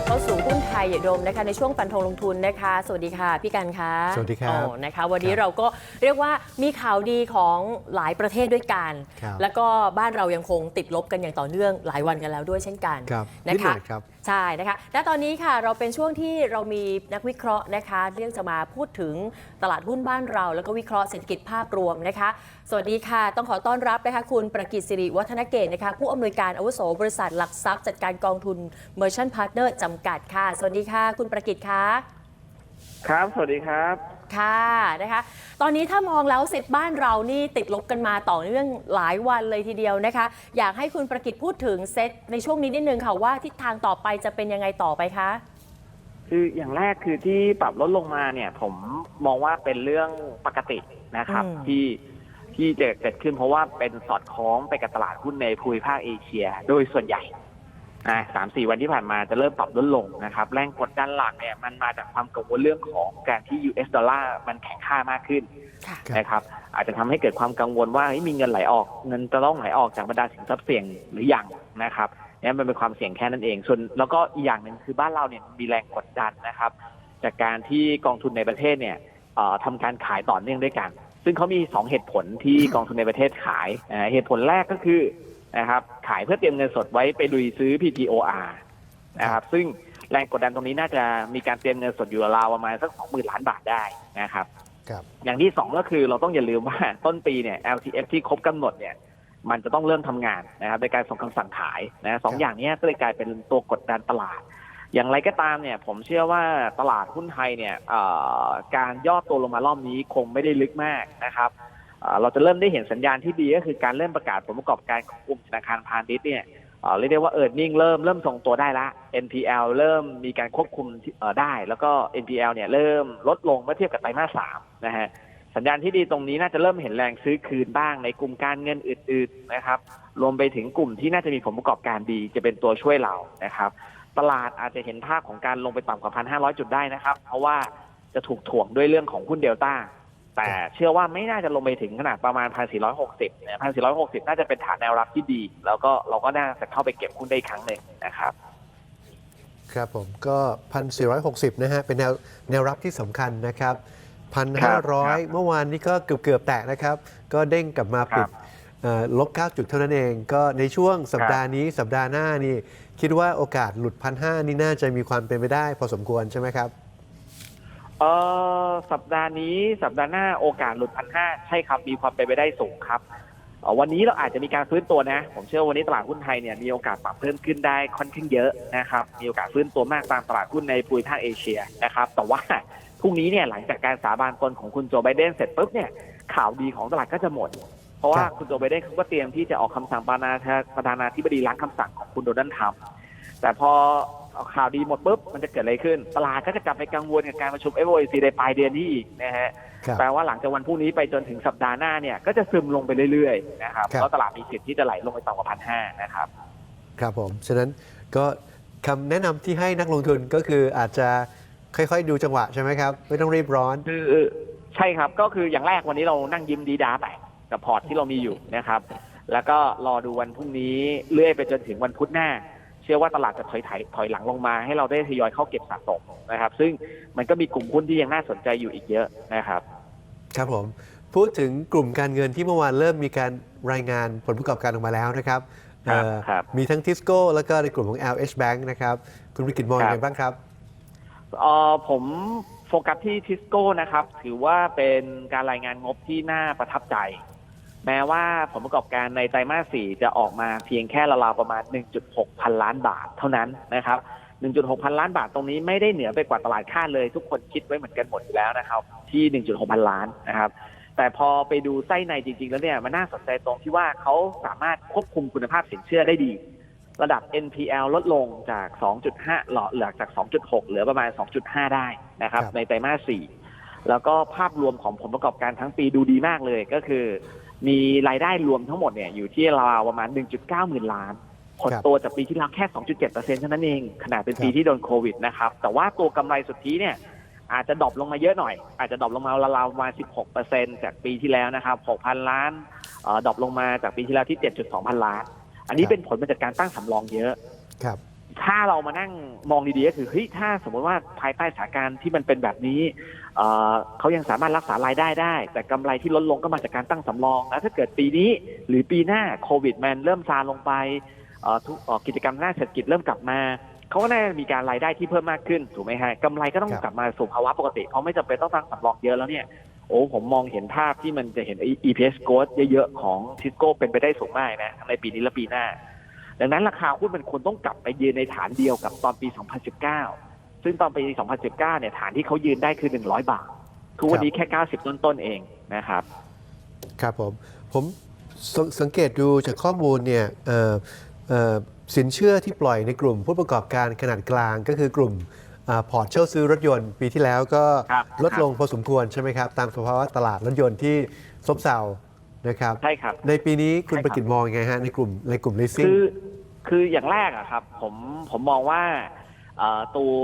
ลับเข้าสู่หุ้นไทยอย่าดมนะคะในช่วงฟันธงลงทุนนะคะ สวัสดีค่ะพี่กันคะสวัสดีครับโอ้นะคะ วันนี้ครับเราก็เรียกว่ามีข่าวดีของหลายประเทศด้วยกันครับแล้วก็บ้านเรายังคงติดลบกันอย่างต่อเนื่องหลายวันกันแล้วด้วยเช่นกันครับนะนิดหน่คะอยครับใช่นะคะ และตอนนี้ค่ะเราเป็นช่วงที่เรามีนักวิเคราะห์นะคะเรื่องจะมาพูดถึงตลาดหุ้นบ้านเรา แล้วก็วิเคราะห์เศรษฐกิจภาพรวมนะคะ สวัสดีค่ะ ต้องขอต้อนรับนะคะคุณประกิตสิริวัฒนเกตนะคะผู้อำนวยการอาวุโสบริษัทหลักทรัพย์จัดการกองทุน Merchant Partner จำกัดค่ะ สวัสดีค่ะ คุณประกิตค่ะ ครับ สวัสดีครับ ค่ะนะคะ ตอนนี้ถ้ามองแล้วเสร็จบ้านเรานี่ติดลบกันมาต่อเนื่องหลายวันเลยทีเดียวนะคะ อยากให้คุณประกิตพูดถึงเซตในช่วงนี้นิดนึงค่ะว่าทิศทางต่อไปจะเป็นยังไงต่อไปคะ คืออย่างแรกคือที่ปรับลดลงมาเนี่ยผมมองว่าเป็นเรื่องปกตินะครับ อืม ที่ที่จะเกิดขึ้นเพราะว่าเป็นสอดคล้องไปกับตลาดหุ้นในภูมิภาคเอเชีย โดยส่วนใหญ่ นะสามสี่วันที่ผ่านมาจะเริ่มปรับลดลงนะครับ แรงกดดันหลักเนี่ยมันมาจากความกังวลเรื่องของการที่ US ดอลลาร์มันแข็งค่ามากขึ้นค่ะครับนะครับอาจจะทำให้เกิดความกังวลว่าเฮ้ยมีเงินไหลออกเงินจะต้องไหลออกจากบรรดาสินทรัพย์เสี่ยงหรือยังนะครับเนี่ยมันเป็นความเสี่ยงแค่นั้นเอง ส่วนแล้วก็อีกอย่างหนึ่งคือบ้านเราเนี่ยมีแรงกดดันนะครับ จากการที่กองทุนในประเทศเนี่ยเอ่อทำการขายต่อเนื่องด้วยกัน ซึ่งเขามี 2 เหตุผลที่กองทุนในประเทศขายอ่าเหตุผลแรกก็คือนะครับ ขายเพื่อเตรียมเงินสดไว้ไปลุยซื้อ PTOR นะครับ ซึ่งแรงกดดันตรงนี้น่าจะมีการเตรียมเงินสดอยู่ราวๆประมาณสักสองหมื่นล้านบาทได้นะครับ ครับ อย่างที่สองก็คือเราต้องอย่าลืมว่าต้นปีเนี่ย LTF ที่ครบกำหนดเนี่ย มันจะต้องเริ่มทำงานนะครับในการส่งคำสั่งขายนะสองครับอย่างเนี้ยก็เลยกลายเป็นตัวกดดันตลาด อย่างไรก็ตามเนี่ย ผมเชื่อว่าตลาดหุ้นไทยเนี่ยเอ่อการย่อตัวลงมารอบนี้คงไม่ได้ลึกมากนะครับ เราจะเริ่มได้เห็นสัญญาณที่ดีก็คือการเริ่มประกาศผลประกอบการของกลุ่มธนาคารพาณิชย์เนี่ยเรียกได้ว่าเออร์เน็งเริ่มเริ่มทรงตัวได้ละ NPL เริ่มมีการควบคุมได้ แล้วก็ NPL เนี่ยเริ่มลดลงเมื่อเทียบกับไตรมาสสามนะฮะสัญญาณที่ดีตรงนี้น่าจะเริ่มเห็นแรงซื้อคืนบ้างในกลุ่มการเงินอื่น ๆนะครับ รวมไปถึงกลุ่มที่น่าจะมีผลประกอบการดีจะเป็นตัวช่วยเรานะครับ ตลาดอาจจะเห็นภาพของการลงไปต่ำกว่า 1,500 จุดได้นะครับ เพราะว่าจะถูกถ่วงด้วยเรื่องของหุ้นเดลต้า แต่เชื่อว่าไม่น่าจะลงไปถึงขนาดประมาณ 1,460เนี่ย1,460 น่าจะเป็นฐานแนวรับที่ดี แล้วก็เราก็น่าจะเข้าไปเก็บหุ้นได้อีกครั้งหนึ่งนะครับครับผมก็พันสี่ร้อยหกสิบนะฮะ เป็นแนวแนวรับที่สำคัญนะครับพันครัห้าบร้อยครับเมื่อวานนี้ก็เกือบเกือบๆแตะนะครับ ก็เด้งกลับมาปิดเอ่อลบ 9 จุดเท่านั้นเอง ก็ในช่วงสัปดาห์นี้สัปดาห์หน้านี่ คิดว่าโอกาสหลุดพันห้านี่น่าจะมีความเป็นไปได้พอสมควรใช่ไหมครับ เออสัปดาห์นี้สัปดาห์หน้าโอกาสหลุดพันห้าใช่ครับมีความเป็นไปได้สูงครับเอ่อวันนี้เราอาจจะมีการฟื้นตัวนะ ผมเชื่อวันนี้ตลาดหุ้นไทยเนี่ยมีโอกาสปรับเพิ่มขึ้นได้ค่อนข้างเยอะนะครับ มีโอกาสฟื้นตัวมากตามตลาดหุ้นในภูมิภาคเอเชียนะครับ แต่ว่าพรุ่งนี้เนี่ยหลังจากการสาบานตนของคุณโจไบเดนเสร็จปุ๊บเนี่ยข่าวดีของตลาดก็จะหมด เพราะว่าคุณโจไบเดนเขาก็เตรียมที่จะออกคำสั่งประธานาประธานาธิบดีล้างคำสั่งของคุณโดนัลด์ทรัมป์แต่พอ ข่าวดีหมดปุ๊บมันจะเกิดอะไรขึ้น ตลาดก็จะกลับไปกังวลกับการประชุม FOMC ในปลายเดือนนี้อีกนะฮะครับแปลว่าหลังจากวันพรุ่งนี้ไปจนถึงสัปดาห์หน้าเนี่ยก็จะซึมลงไปเรื่อยๆนะครับครับแล้วตลาดมีสิทธิ์ที่จะไหลลงไปต่ำกว่าพันห้านะครับ ครับผม ฉะนั้นก็คำแนะนำที่ให้นักลงทุนก็คืออาจจะค่อย ๆ ดูจังหวะใช่ไหมครับไม่ต้องรีบร้อนคือใช่ครับก็คืออย่างแรกวันนี้เรานั่งยิ้มดีดาไปกับพอร์ตที่เรามีอยู่นะครับ แล้วก็รอดูวันพรุ่งนี้เลื่อยไปจนถึงวันพุธหน้าเชื่อว่าตลาดจะถอยถอยถอยหลังลงมา ให้เราได้ทยอยเข้าเก็บสะสมนะครับ ซึ่งมันก็มีกลุ่มหุ้นที่ยังน่าสนใจอยู่อีกเยอะนะครับ ครับผม พูดถึงกลุ่มการเงินที่เมื่อวานเริ่มมีการรายงานผลประกอบการออกมาแล้วนะครับครับเอ่อครับมีทั้งทิสโก้แล้วก็ในกลุ่มของ LH Bank นะครับ คุณวิกิตมองครัยังบไงบ้างครับเอ่อผมโฟกัสที่ทิสโก้นะครับ ถือว่าเป็นการรายงานงบที่น่าประทับใจ แม้ว่าผลประกอบการในไตรมาสสี่จะออกมาเพียงแค่ราวๆประมาณ 1.6 พันล้านบาทเท่านั้นนะครับ 1.6 พันล้านบาทตรงนี้ไม่ได้เหนือไปกว่าตลาดคาดเลย ทุกคนคิดไว้เหมือนกันหมดอยู่แล้วนะครับ ที่ 1.6 พันล้านนะครับ แต่พอไปดูไส้ในจริง ๆ แล้วเนี่ยมันน่าสนใจตรงที่ว่าเขาสามารถควบคุมคุณภาพสินเชื่อได้ดี ระดับ NPL ลดลงจาก 2.5 หลอเหลือจาก 2.6 เหลือประมาณ 2.5 ได้นะครับครับ ในไตรมาส 4 แล้วก็ภาพรวมของผลประกอบการทั้งปีดูดีมากเลยก็คือ มีรายได้รวมทั้งหมดเนี่ยอยู่ที่ราวๆประมาณ 1.9 หมื่นล้านผลครับตัวจากปีที่แล้วแค่ 2.7%เท่านั้นเอง ขนาดเป็นปีครับที่โดนโควิดนะครับ แต่ว่าตัวกำไรสุทธิเนี่ยอาจจะดรอปลงมาเยอะหน่อย อาจจะดรอปลงมาราวๆประมาณ16%จากปีที่แล้วนะครับ 6,000 ล้านเอ่อดรอปลงมาจากปีที่แล้วที่ 7.2 พันล้าน อันนี้ครับเป็นผลมาจากการตั้งสำรองเยอะ ครับผถ้าเรามานั่งมองดีๆก็คือเฮ้ยถ้าสมมติว่าภายใต้สถานการณ์ที่มันเป็นแบบนี้ เอ่อเขายังสามารถรักษารายได้ได้ แต่กำไรที่ลดลงก็มาจากการตั้งสำรองแล้วถ้าเกิดปีนี้หรือปีหน้าโควิดมันเริ่มซาลงไปเอ่อทุกเอ่อกิจกรรมหน้าเศรษฐกิจเริ่มกลับมาเขาก็น่าจะมีการรายได้ที่เพิ่มมากขึ้นถูกไหมฮะกำไรก็ต้องครับกลับมาสู่ภาวะปกติเพราะไม่จำเป็นต้องตั้งสำรองเยอะแล้วเนี่ยโอ้ผมมองเห็นภาพที่มันจะเห็น EPS growth เยอะๆ ของทิสโก้เป็นไปได้สูงมากนะทั้งในปีนี้และปีหน้า ดังนั้นราคาหุ้นมันควรต้องกลับไปยืนในฐานเดียวกับตอนปี 2019 ซึ่งตอนปี 2019 เนี่ยฐานที่เขายืนได้คือ 100 บาท ทุกวันนี้แค่ 90ต้นๆเองนะครับ ครับผม ผมสสังเกตดูจากข้อมูลเนี่ยเอ่อเอ่อสินเชื่อที่ปล่อยในกลุ่มผู้ประกอบการขนาดกลางก็คือกลุ่มอ่าพอร์ตเช่าซื้อรถยนต์ปีที่แล้วก็ครับลดลงพอสมควรใช่ไหมครับ ตามสภาวะตลาดรถยนต์ที่ซบเซานะครับ ใช่ครับ ในปีนี้คุณใช่ครับ ประกิตมองยังไงฮะในกลุ่มในกลุ่ม leasing คือคืออย่างแรกอะครับผมผมมองว่าเอ่อ ตัว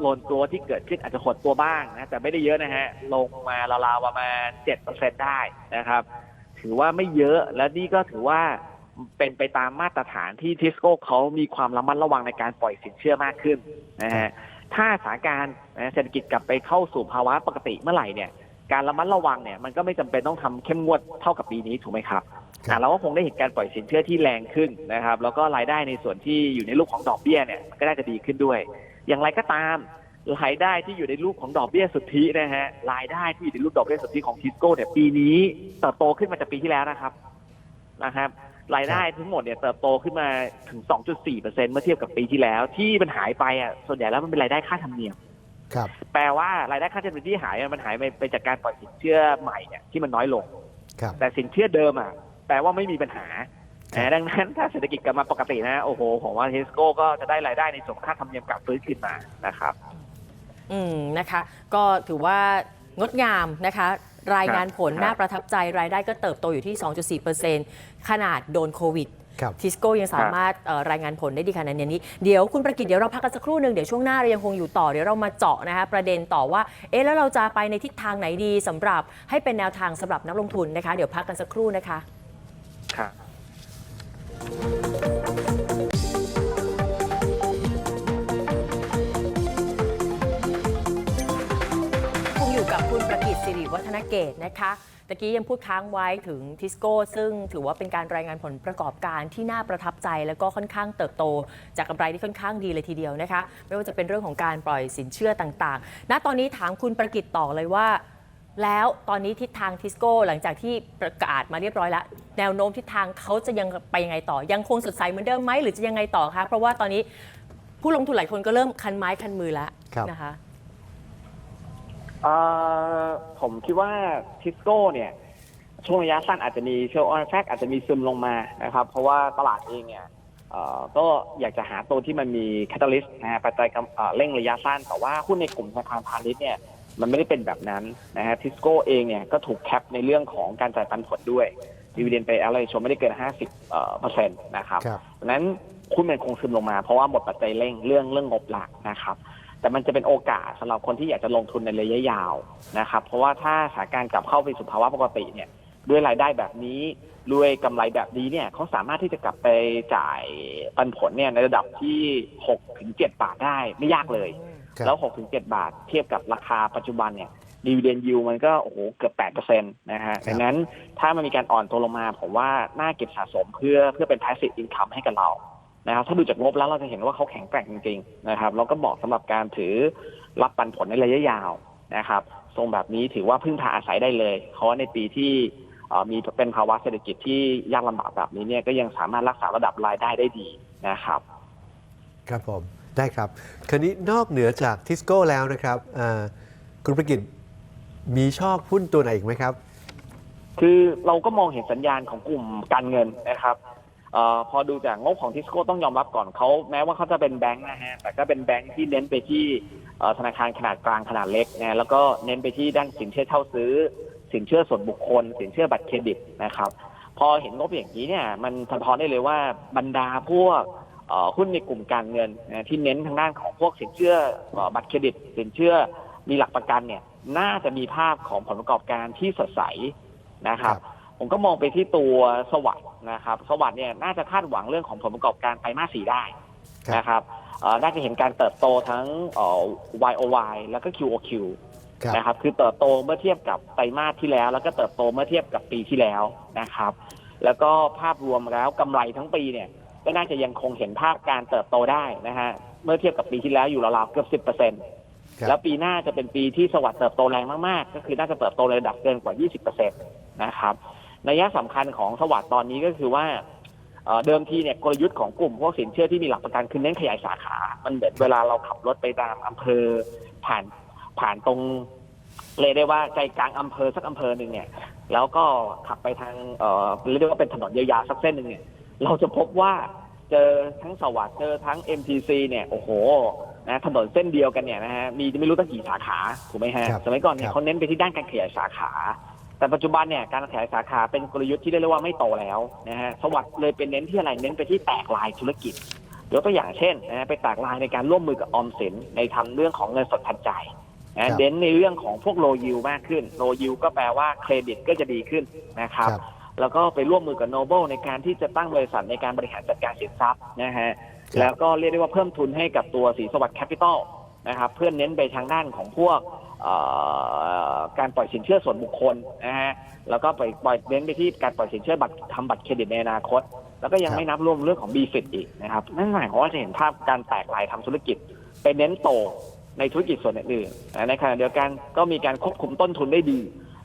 โลนตัวที่เกิดขึ้นอาจจะหดตัวบ้างนะแต่ไม่ได้เยอะนะฮะ ลงมาราวๆประมาณเจ็ดเปอร์เซ็นได้นะครับ ถือว่าไม่เยอะและนี่ก็ถือว่าเป็นไปตามมาตรฐานที่ทิสโก้เขามีความระมัดระวังในการปล่อยสินเชื่อมากขึ้นนะฮะถ้าสถานการณ์เศรษฐกิจกลับไปเข้าสู่ภาวะปกติเมื่อไหร่เนี่ย การระมัดระวังเนี่ยมันก็ไม่จำเป็นต้องทำเข้มงวดเท่ากับปีนี้ถูกไหมครับครับอะเราก็คงได้เห็นการปล่อยสินเชื่อที่แรงขึ้นนะครับ แล้วก็รายได้ในส่วนที่อยู่ในรูปของดอกเบี้ยเนี่ยมันก็น่าจะดีขึ้นด้วย อย่างไรก็ตามรายได้ที่อยู่ในรูปของดอกเบี้ยสุทธินะฮะรายได้ที่อยู่ในรูปดอกเบี้ยสุทธิของทิสโก้เนี่ยปีนี้เติบโตขึ้นมาจากปีที่แล้วนะครับนะครับ รายได้ทั้งหมดเนี่ยเติบโตขึ้นมาถึง 2.4%เมื่อเทียบกับปีที่แล้ว ที่มันหายไปอะส่วนใหญ่แล้วมันเป็นรายได้ค่าธรรมเนียม ครับแปลว่ารายได้ค่าธรรมเนียมที่หายอะมันหายไปไปจากการปล่อยสินเชื่อใหม่เนี่ยที่มันน้อยลง ครับ แต่สินเชื่อเดิมอะแปลว่าไม่มีปัญหาครับนะดังนั้นถ้าเศรษฐกิจกลับมาปกตินะโอ้โหผมว่าเทสโก้ก็จะได้รายได้ในส่วนค่าธรรมเนียมกลับฟื้นขึ้นมานะครับ อืมนะคะ ก็ถือว่างดงามนะคะ รายงานผลครับ น่าประทับใจรายได้ก็เติบโตอยู่ที่ 2.4%ขนาดโดนโควิดครับ ทิสโก้ยังสามารถเอ่อรายงานผลได้ดีขนาดนี้ เดี๋ยวคุณประกิตเดี๋ยวเราพักกันสักครู่หนึ่งเดี๋ยวช่วงหน้าเรายังคงอยู่ต่อเดี๋ยวเรามาเจาะนะคะประเด็นต่อว่าเอ๊ะแล้วเราจะไปในทิศทางไหนดีสำหรับให้เป็นแนวทางสำหรับนักลงทุนนะคะ เดี๋ยวพักกันสักครู่นะคะครับคงอยู่กับคุณประกิตสิริวัฒนเกตนะคะ ตะกี้ยังพูดค้างไว้ถึงทิสโก้ซึ่งถือว่าเป็นการรายงานผลประกอบการที่น่าประทับใจ แล้วก็ค่อนข้างเติบโต จากกำไรที่ค่อนข้างดีเลยทีเดียวนะคะ ไม่ว่าจะเป็นเรื่องของการปล่อยสินเชื่อต่างๆ ณตอนนี้ถามคุณประกิตต่อเลยว่า แล้วตอนนี้ทิศทางทิสโก้หลังจากที่ประกาศมาเรียบร้อยแล้ว แนวโน้มทิศทางเขาจะยังไปยังไงต่อ ยังคงสดใสเหมือนเดิมไหมหรือจะยังไงต่อคะเพราะว่าตอนนี้ผู้ลงทุนหลายคนก็เริ่มคันไม้คันมือแล้วครับนะคะ เอ่อผมคิดว่าทิสโก้เนี่ย ช่วงระยะสั้นอาจจะมีเชลออนแฟกอาจจะมีซึมลงมานะครับ เพราะว่าตลาดเองเนี่ยเอ่อก็อยากจะหาตัวที่มันมีแคตตาลิสต์นะฮะปัจจัยกำเอ่อเร่งระยะสั้น แต่ว่าหุ้นในกลุ่มธนาคารพาณิชย์เนี่ยมันไม่ได้เป็นแบบนั้นนะฮะทิสโก้เองเนี่ยก็ถูกแคปในเรื่องของการจ่ายปันผลด้วยดีเวเดนไปอะไรชมไม่ได้เกิน 50เอ่อเปอร์เซ็นต์นะครับครับ ดังนั้นหุ้นมันคงซึมลงมาเพราะว่าหมดปัจจัยเร่งเรื่องเรื่องงบหลักนะครับ แต่มันจะเป็นโอกาสสำหรับคนที่อยากจะลงทุนในระยะยาวนะครับ เพราะว่าถ้าสถานการณ์กลับเข้าไปสู่ภาวะปกติเนี่ยด้วยรายได้แบบนี้ด้วยกำไรแบบนี้เนี่ยเขาสามารถที่จะกลับไปจ่ายปันผลเนี่ยในระดับที่6ถึง7บาทได้ไม่ยากเลยครับแล้ว6ถึง7บาทเทียบกับราคาปัจจุบันเนี่ยดีเวเดนยูมันก็โอ้โหเกือบ8%นะฮะดังนั้นถ้ามันมีการอ่อนตัวลงมาผมว่าน่าเก็บสะสมเพื่อเพื่อเป็น passive income ให้กับเรา นะครับถ้าดูจากงบแล้วเราจะเห็นว่าเขาแข็งแกร่งจริงๆนะครับแล้วก็เหมาะสำหรับการถือรับปันผลในระยะยาวนะครับทรงแบบนี้ถือว่าพึ่งพาอาศัยได้เลย เพราะว่าในปีที่เอ่อมีเป็นภาวะเศรษฐกิจที่ยากลำบากแบบนี้เนี่ยก็ยังสามารถรักษาระดับรายได้ได้ดีนะครับ ครับผมได้ครับ คราวนี้นอกเหนือจากทิสโก้แล้วนะครับอ่าคุณประกิตมีชอบหุ้นตัวไหนอีกไหมครับ คือเราก็มองเห็นสัญญาณของกลุ่มการเงินนะครับ เออพอดูจากงบของทิสโก้ต้องยอมรับก่อนเขาแม้ว่าเขาจะเป็นแบงค์นะฮะแต่ก็เป็นแบงค์ที่เน้นไปที่ธนาคารขนาดกลางขนาดเล็กนะแล้วก็เน้นไปที่ด้านสินเชื่อเช่าซื้อ สินเชื่อส่วนบุคคล สินเชื่อบัตรเครดิตนะครับ พอเห็นงบอย่างนี้เนี่ยมันสะท้อนได้เลยว่าบรรดาพวกหุ้นในกลุ่มการเงินนะที่เน้นทางด้านของพวกสินเชื่อเอ่อบัตรเครดิต สินเชื่อมีหลักประกันเนี่ยน่าจะมีภาพของผลประกอบการที่สดใสนะครับ ผมก็มองไปที่ตัวสวัสด์นะครับสวัสด์เนี่ยน่าจะคาดหวังเรื่องของผลประกอบการไตรมาสสี่ได้ครับนะครับเอ่อน่าจะเห็นการเติบโตทั้งเอ่อ YOY แล้วก็ QOQ ครับนะครับคือเติบโตเมื่อเทียบกับไตรมาสที่แล้ว แล้วก็เติบโตเมื่อเทียบกับปีที่แล้วนะครับ แล้วก็ภาพรวมแล้วกำไรทั้งปีเนี่ยก็น่าจะยังคงเห็นภาพการเติบโตได้นะฮะเมื่อเทียบกับปีที่แล้วอยู่ราวๆเกือบ10%ครับแล้วปีหน้าจะเป็นปีที่สวัสด์เติบโตแรงมากๆ ก็คือน่าจะเติบโตในระดับเกินกว่า 20%นะครับ นัยสำคัญของสวัสด์ตอนนี้ก็คือว่าเอ่อเดิมทีเนี่ยกลยุทธ์ของกลุ่มพวกสินเชื่อที่มีหลักประกันคือเน้นขยายสาขา มันเหมือนเวลาเราขับรถไปตามอำเภอผ่านผ่านตรงเลยกได้ว่าใจกลางอำเภอสักอำเภอหนึ่งเนี่ย แล้วก็ขับไปทางเอ่อเรียกได้ว่าเป็นถนนยาวๆสักเส้นหนึ่งเนี่ย เราจะพบว่าเจอทั้งสวัสด์เจอทั้ง MTC เนี่ยโอ้โหนะถนนเส้นเดียวกันเนี่ยนะฮะมีไม่รู้ตั้งกี่สาขาถูกไหมฮะครับสมัยก่อนเนี่คยรับเขาเน้นไปที่ด้านการขยายสาขา แต่ปัจจุบันเนี่ยการขยายสาขาเป็นกลยุทธ์ที่เรียกได้ว่าไม่โตแล้วนะฮะสวัสด์เลยเป็นเน้นที่อะไรเน้นไปที่แตกลายธุรกิจยกตัวอย่างเช่นนะฮะไปแตกลายในการร่วมมือกับออมสินในทำเรื่องของเงินสดทันใจครันะบเน้นในเรื่องของพวกโลยิวมากขึ้นโลยิวก็แปลว่าเครดิตก็จะดีขึ้นนะครับครับแล้วก็ไปร่วมมือกับโนเบิลในการที่จะตั้งบริษัทในการบริหารจัดการสินทรัพย์นะฮะครับแล้วก็เรียกได้ว่าเพิ่มทุนให้กับตัวสีสวัสดิ์แคปิตอลนะครับเพื่อเน้นไปทางด้านของพวกเอ่อ การปล่อยสินเชื่อส่วนบุคคลนะฮะแล้วก็ไปปล่อยเน้นไปที่การปล่อยสินเชื่อบัตรทำบัตรเครดิตในอนาคต แล้วก็ยังครับไม่นับรวมเรื่องของ b ีฟิตอีกนะครับนั่นหมายความว่าจะเห็นภาพการแตกลายทำธุรกิจไปเน้นโตในธุรกิจส่วนอื่นๆในขณะเดียวกันก็มีการควบคุมต้นทุนได้ดี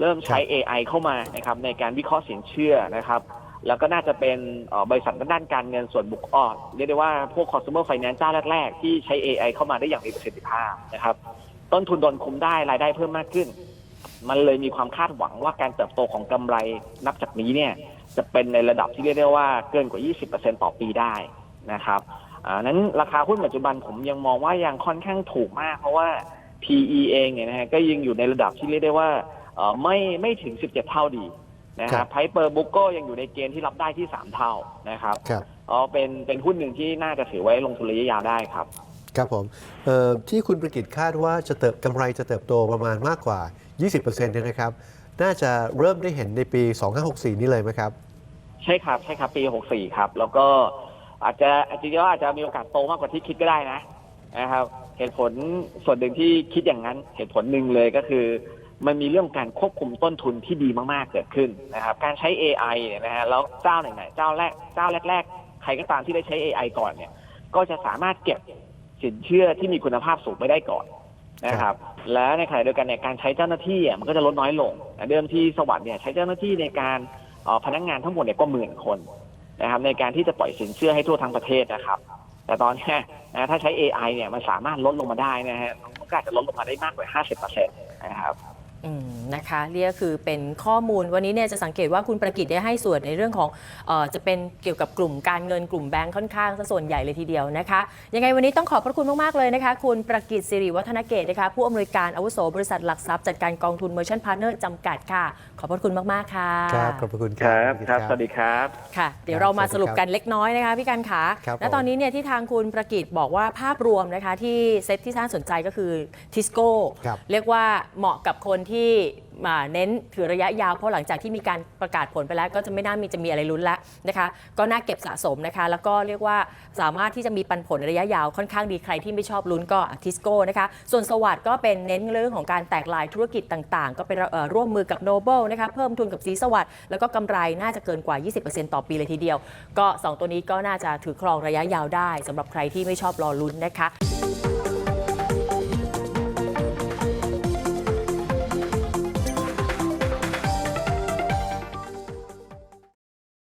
เริ่มใช้ AI เข้ามานะครับในการวิเคราะห์สินเชื่อนะครับ แล้วก็น่าจะเป็นเอ่อบริษัทด้านการเงินส่วนบุคคลเรียกได้ว่าพวก consumer finance เจ้าแรก ๆ ที่ใช้ AI เข้ามาได้อย่างมีประสิทธิภาพนะครับ ต้นทุนโดนคุมได้รายได้เพิ่มมากขึ้น มันเลยมีความคาดหวังว่าการเติบโตของกำไรนับจากนี้เนี่ย จะเป็นในระดับที่เรียกได้ว่าเกินกว่า 20%ต่อปีได้นะครับอ่านั้นราคาหุ้นปัจจุบันผมยังมองว่ายังค่อนข้างถูกมาก เพราะว่า PE เองเนี่ยนะฮะก็ยังอยู่ในระดับที่เรียกได้ว่าเอ่อไม่ไม่ถึง 17 เท่าดีนะคครัรับบไพเปอร์บุ๊กก็ยังอยู่ในเกณฑ์ที่รับได้ที่ 3 เท่านะครับครับอ๋อเป็นเป็นหุ้นหนึ่งที่น่าจะถือไว้ลงทุนระยะยาวได้ครับ ครับผมที่คุณประกิตคาดว่าจะเติบกำไรจะเติบโตประมาณมากกว่า 20%เนี่ยนะครับ น่าจะเริ่มได้เห็นในปี 2564 นี้เลยไหมครับ ใช่ครับ ใช่ครับ ปี 64 ครับ แล้วก็อาจจะจริงๆแล้วอาจจะมีโอกาสโตมากกว่าที่คิดก็ได้นะนะครับเหตุผลส่วนหนึ่งที่คิดอย่างนั้นเหตุผลหนึ่งเลยก็คือ มันมีเรื่องการควบคุมต้นทุนที่ดีมากๆเกิดขึ้นนะครับการใช้ AI เนี่ยนะฮะแล้วเจ้าไหนๆเจ้าแรกเจ้าแรก ๆ ใครก็ตามที่ได้ใช้ AI ก่อนเนี่ย ก็จะสามารถเก็บ สินเชื่อที่มีคุณภาพสูงไม่ได้ก่อนนะครับ และในขณะเดียวกันเนี่ยการใช้เจ้าหน้าที่มันก็จะลดน้อยลง เดิมที่สวัสด์เนี่ยใช้เจ้าหน้าที่ในการพนักงานทั้งหมดเนี่ยก็หมื่นคนนะครับในการที่จะปล่อยสินเชื่อให้ทั่วทั้งประเทศนะครับ แต่ตอนนี้นะถ้าใช้ AI เนี่ยมันสามารถลดลงมาได้นะฮะมันก็อาจจะลดลงมาได้มากกว่า 50%นะครับ นะคะเรียกคือเป็นข้อมูลวันนี้เนี่ยจะสังเกตว่าคุณประกิตได้ให้ส่วนในเรื่องของเออจะเป็นเกี่ยวกับกลุ่มการเงินกลุ่มแบงค์ค่อนข้างซะส่วนใหญ่เลยทีเดียวนะคะยังไงวันนี้ต้องขอบพระคุณมาก ๆ เลยนะคะ คุณประกิตสิริวัฒนเกตนะคะผู้อำนวยการอาวุโสบริษัทหลักทรัพย์จัดการกองทุนเมอร์ชันพาร์เนอร์จำกัดค่ะ ขอบพระคุณมาก ๆ ค่ะ ครับขอบพระคุณคครัรับ บครับ สวัสดีครับ ค่ะเดี๋ยวเรามาสรุปกันเล็กน้อยนะคะพี่กันขาครับและตอนนี้เนี่ยที่ทางคุณประกิตบอกว่าภาพรวมนะคะที่เซตที่ท่านสนใจก็คือทิสโก้ครับเรียกว่าเหมาะกับคนที่มาเน้นถือระยะยาวเพราะหลังจากที่มีการประกาศผลไปแล้ว ก็จะไม่น่ามีจะมีอะไรลุ้นแล้วนะคะก็น่าเก็บสะสมนะคะ แล้วก็เรียกว่าสามารถที่จะมีปันผลระยะยาวค่อนข้างดีใครที่ไม่ชอบลุ้นก็ทิสโก้นะคะส่วนสวัสด์ก็เป็นเน้นเรื่องของการแตกลายธุรกิจต่างๆ ก็เป็นร่วมมือกับโนเบิลนะคะเพิ่มทุนกับสีสวัสด์แล้วก็กำไรน่าจะเกินกว่า 20%ต่อปีเลยทีเดียว ก็สองตัวนี้ก็น่าจะถือครองระยะยาวได้สำหรับใครที่ไม่ชอบรอลุ้นนะคะ